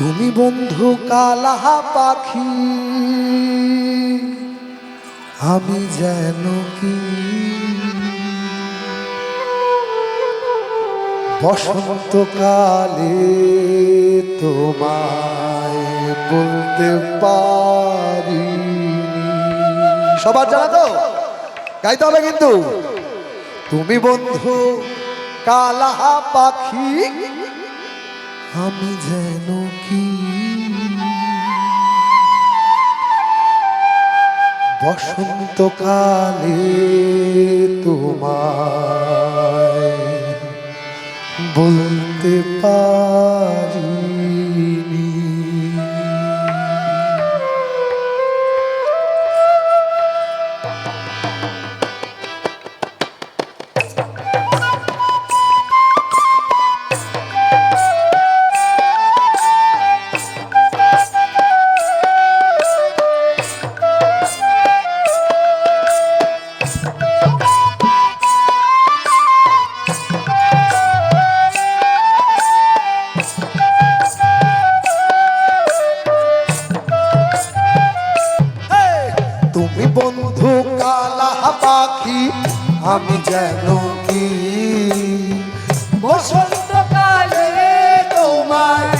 তুমি বন্ধু কালাহা পাখি, আমি যেন কি? বসন্তকালে তোমায় বলতে পারি সবার জানা তো? গাইতে হবে কিন্তু। তুমি বন্ধু কালাহা পাখি আমি যেন কি? বসন্তকালে তোমায় বলতে পারিনি কালা পাখি আমি যেন কি? বসন্তকালে তোমায়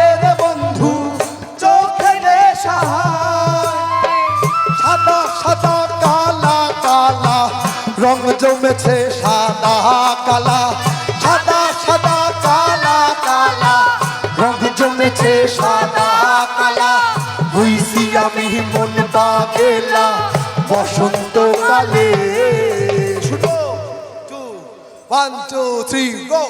সাদা কালা কালা, রং জমেছে সাদা কালা। সাদা সাদা, কালা কালা, রং জমেছে সাদা কালা। হইছি আমি মন পাগেলা বসন্তকালে শুনো ওয়ান টু থ্রি গো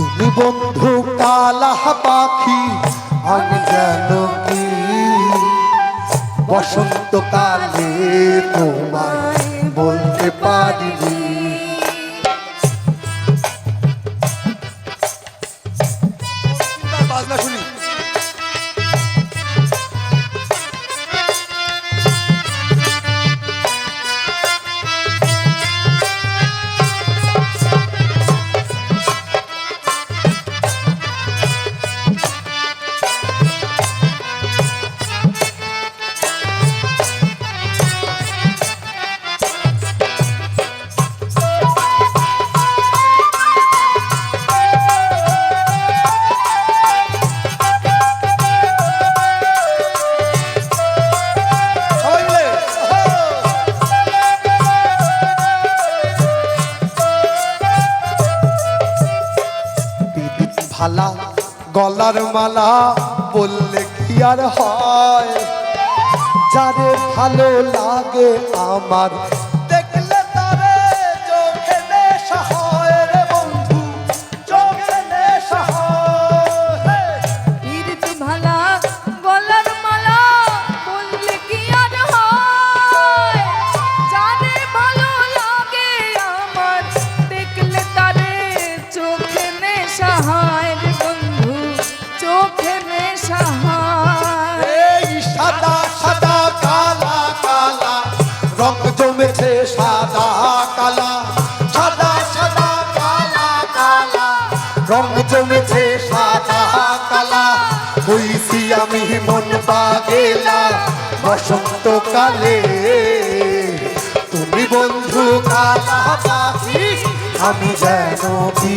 তুমি বন্ধু কালাহ পাখি আমি যেন কি? বসন্তকালে তোমায় বলতে পারিনি। ভালা গলার মালা বললে কি আর হয়? যারে ভালো লাগে আমার সাদা সাদা কালা কালা। রং জমেছে সাদা, কালা। সাদা সাদা, কালা কালা। রং জমেছে সাদা, কালা। হইছি আমি মন পাগেলা। বসন্ত কালে তুমি বন্ধু কালা আমি যেন কি